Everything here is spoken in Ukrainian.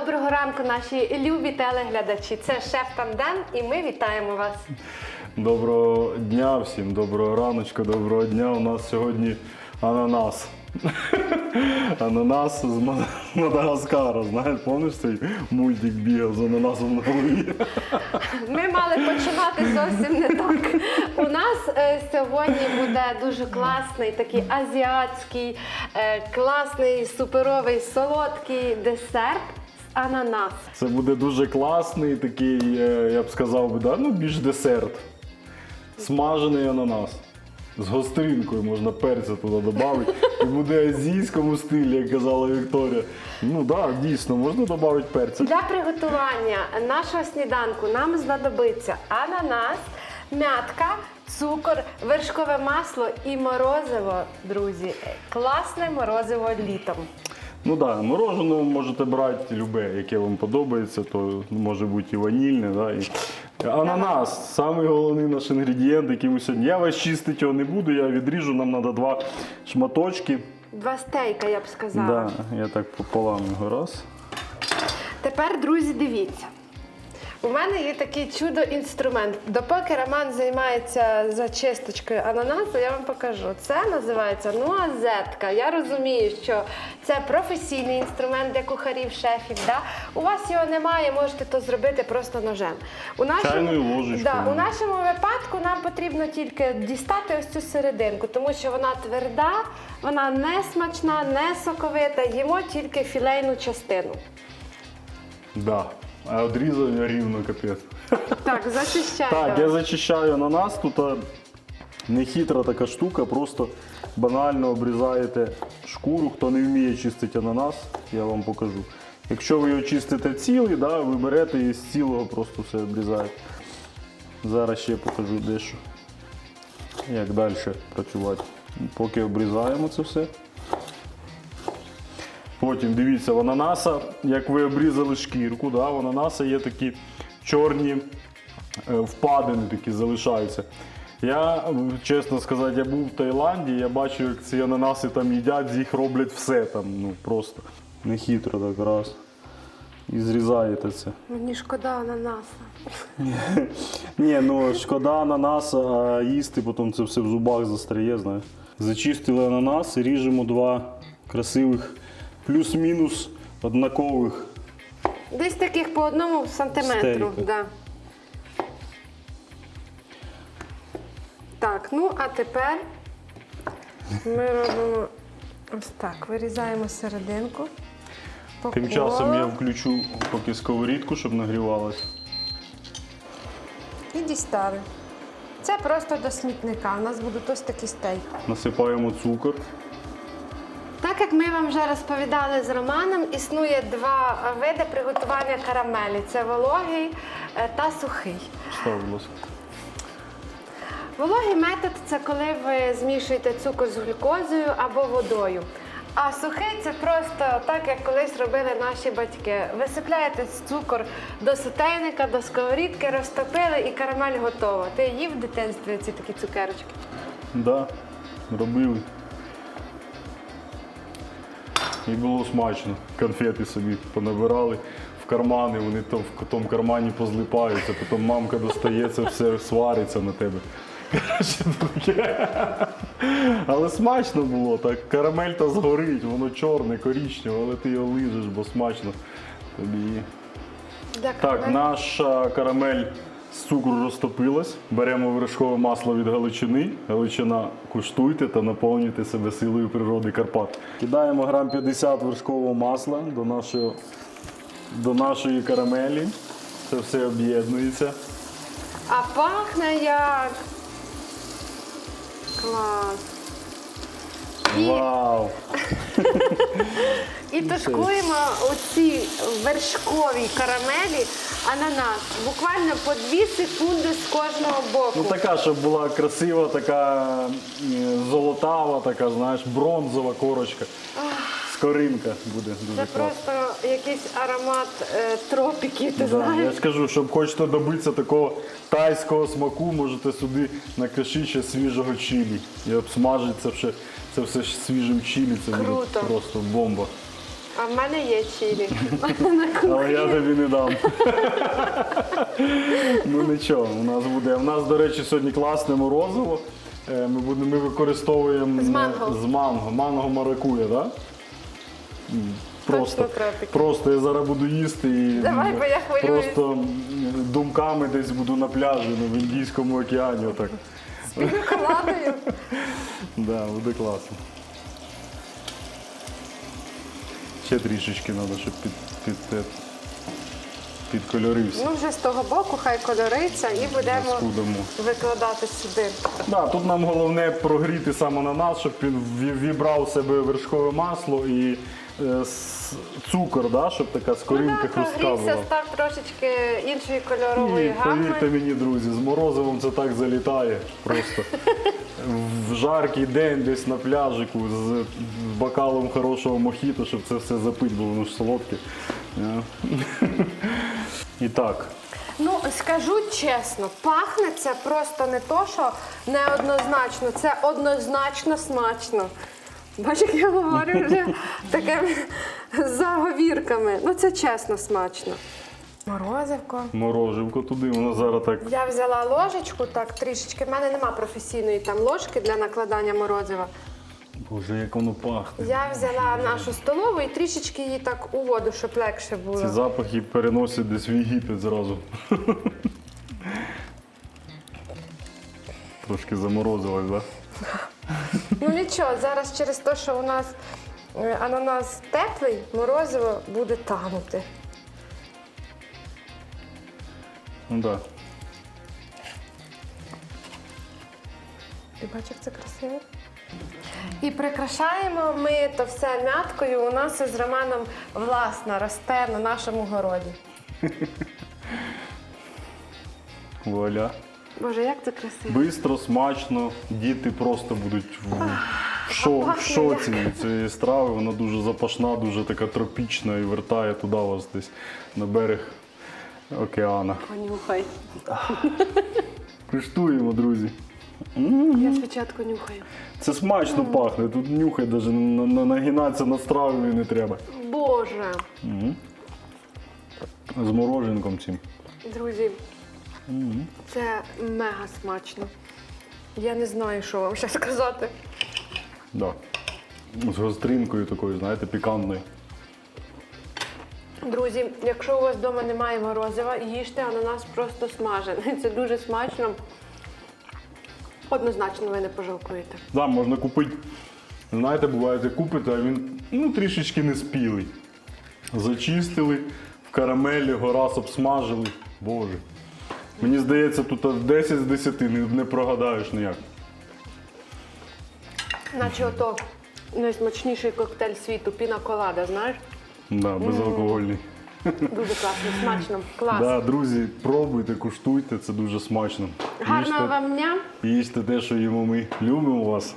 Доброго ранку, наші любі телеглядачі. Це шеф Тандем, і ми вітаємо вас. Доброго дня всім, доброго раночку, доброго дня. У нас сьогодні ананас. Ананас з Мада- Мадагаскара. Знаєш, пам'ятаєш цей мультик бігав з ананасом на голові? Ми мали починати зовсім не так. У нас е, сьогодні буде дуже класний, такий азіатський, е, класний, суперовий, солодкий десерт ананас. Це буде дуже класний такий, е, я б сказав, би, да? ну більш десерт. Смажений ананас. З гостринкою можна перця туди додати. І буде азійському стилі, як казала Вікторія. Ну так, да, дійсно, можна додати перця. Для приготування нашого сніданку нам знадобиться ананас, м'ятка, цукор, вершкове масло і морозиво, друзі. Класне морозиво літом. Ну так, да, мороженое можете брати любе, яке вам подобається, то може бути і ванільне. Да, і... Ананас самий головний наш інгредієнт, який ми сьогодні. Я вас чистити його не буду, я відріжу, нам треба два шматочки. Два стейка, я б сказала. Да, я так пополам його раз. Тепер, друзі, дивіться. У мене є такий чудо-інструмент. Допоки Роман займається зачисточкою ананасу, я вам покажу. Це називається нуазетка. Я розумію, що це професійний інструмент для кухарів, шефів. Да? У вас його немає, можете то зробити просто ножем. У Чайною ложечкою. Да, у нашому випадку нам потрібно тільки дістати ось цю серединку, тому що вона тверда, вона не смачна, не соковита. Їмо тільки філейну частину. Да. А одрізання рівно капець. Так, зачищай. Так, я зачищаю ананас. Тут а, не хитра така штука, просто банально обрізаєте шкуру. Хто не вміє чистити ананас, я вам покажу. Якщо ви його чистите цілий, да, ви берете і з цілого просто все обрізаєте. Зараз ще покажу дещо, як далі працювати. Поки обрізаємо це все. Потім дивіться, в ананаса, як ви обрізали шкірку, да, в ананаса є такі чорні е, впадини такі залишаються. Я, чесно сказати, я був в Таїланді, я бачу, як ці ананаси там їдять, з їх роблять все там, ну просто нехитро так раз. І зрізаєте це. Мені шкода ананаса. Ні, ну шкода ананаса, а їсти потім це все в зубах застряє, знаєш. Зачистили ананас і ріжемо два красивих, плюс-мінус однакових. Десь таких по одному сантиметру. Стейка. Да. Так, ну а тепер ми робимо ось так. Вирізаємо серединку. по Тим колу. часом я включу поки сковорідку, щоб нагрівалась. І дістали. Це просто до смітника. У нас будуть ось такі стейки. Насипаємо цукор. Так як ми вам вже розповідали з Романом, існує два види приготування карамелі: це вологий е, та сухий. Ласка. Вологий метод це коли ви змішуєте цукор з глюкозою або водою. А сухий це просто так, як колись робили наші батьки. Висипляєте цукор до сотейника, до сковорідки, розтопили і карамель готова. Ти їв в дитинстві ці такі цукерочки? Да, робили. І було смачно. Конфети собі понабирали в кармани, вони то в тому кармані позлипаються, потім мамка достає це все, свариться на тебе. Але смачно було, так карамель та згорить, воно чорне, корічневе, але ти його лижеш, бо смачно тобі. Так, наша карамель з цукру розтопилась. Беремо вершкове масло від Галичини. Галичина куштуйте та наповнюйте себе силою природи Карпат. Кидаємо грам 50 вершкового масла до, нашого, до нашої карамелі. Це все об'єднується. А пахне як. Клас. І, Вау! і тушкуємо оці вершкові карамелі ананас. Буквально по 2 секунди з кожного боку. Ну така, щоб була красива, така е, золотава, така, знаєш, бронзова корочка. Скоринка буде дуже Це класно. просто якийсь аромат е, тропіків, ти Да, я знаєш. ж кажу, щоб хочете добитися такого тайського смаку, можете сюди накашити ще свіжого чилі. І обсмажити це все, це все свіжим чилі, це буде Круто. просто бомба. А в мене є чилі. Але я тобі не дам. ну нічого, у нас буде. У нас, до речі, сьогодні класне морозиво. Е, Ми, будемо, ми використовуємо З манго. з манго. Манго маракуя, так? Просто, тропіки. просто я зараз буду їсти і Давай, м, бо я хвилююсь. просто м, думками десь буду на пляжі ну, в Індійському океані. Отак. Піноколадою. Да, буде класно. Ще трішечки треба, щоб під, під, під, підкольорився. Ну вже з того боку хай кольориться і будемо Розкудамо. викладати сюди. Да, тут нам головне прогріти саме на нас, щоб він вібрав себе вершкове масло і е, с- цукор, да, щоб така скоринка Ну, хрустка прогрівся, став трошечки іншої І кольорової повірте мені, друзі, з морозивом це так залітає просто. В жаркий день десь на пляжику з бокалом хорошого мохіто, щоб це все запити, бо воно ж солодке. Е. І так, Ну, скажу чесно, пахне це просто не то, що неоднозначно, це однозначно смачно. Бачиш, як я говорю вже такими заговірками. Ну, це чесно смачно. Морозивко. мороживко туди, воно зараз так. Я взяла ложечку, так трішечки. В мене нема професійної там ложки для накладання морозива. Боже, як воно пахне. Я взяла нашу столову і трішечки її так у воду, щоб легше було. Ці запахи переносять десь в Єгипет зразу. Трошки заморозилось, так? Ну нічого, зараз через те, що у нас е, ананас теплий, морозиво буде танути. Ну так. Ти бачиш, як це красиво? І прикрашаємо ми то все мяткою. У нас із Романом власна росте на нашому городі. Вуаля. Боже, як це красиво. Бистро, смачно, діти просто будуть в, в, шо, в шоці від цієї страви. Вона дуже запашна, дуже така тропічна і вертає туди вас десь на берег океана. Понюхай. Куштуємо, друзі. Я спочатку нюхаю. Це смачно пахне, тут нюхай, навіть на- на- нагинатися над стравою не треба. Боже, З мороженком цим. друзі, це мега смачно. Я не знаю, що вам ще сказати. Да. З гостринкою такою, знаєте, пікантною. Друзі, якщо у вас вдома немає морозива, їжте ананас просто смажений. Це дуже смачно. Однозначно ви не пожалкуєте. Да, можна купити. Знаєте, буває, ти купите, а він ну, трішечки не спілий. Зачистили, в карамелі його раз обсмажили. Боже. Мені здається, тут 10 з 10 не, не прогадаєш ніяк. Наче ото найсмачніший коктейль світу піна колада, знаєш? Да, безалкогольний. Дуже класно, смачно, клас. Да, друзі, пробуйте, куштуйте, це дуже смачно. Гарного Їжте, вам дня. їжте те, що їмо ми. Любимо вас.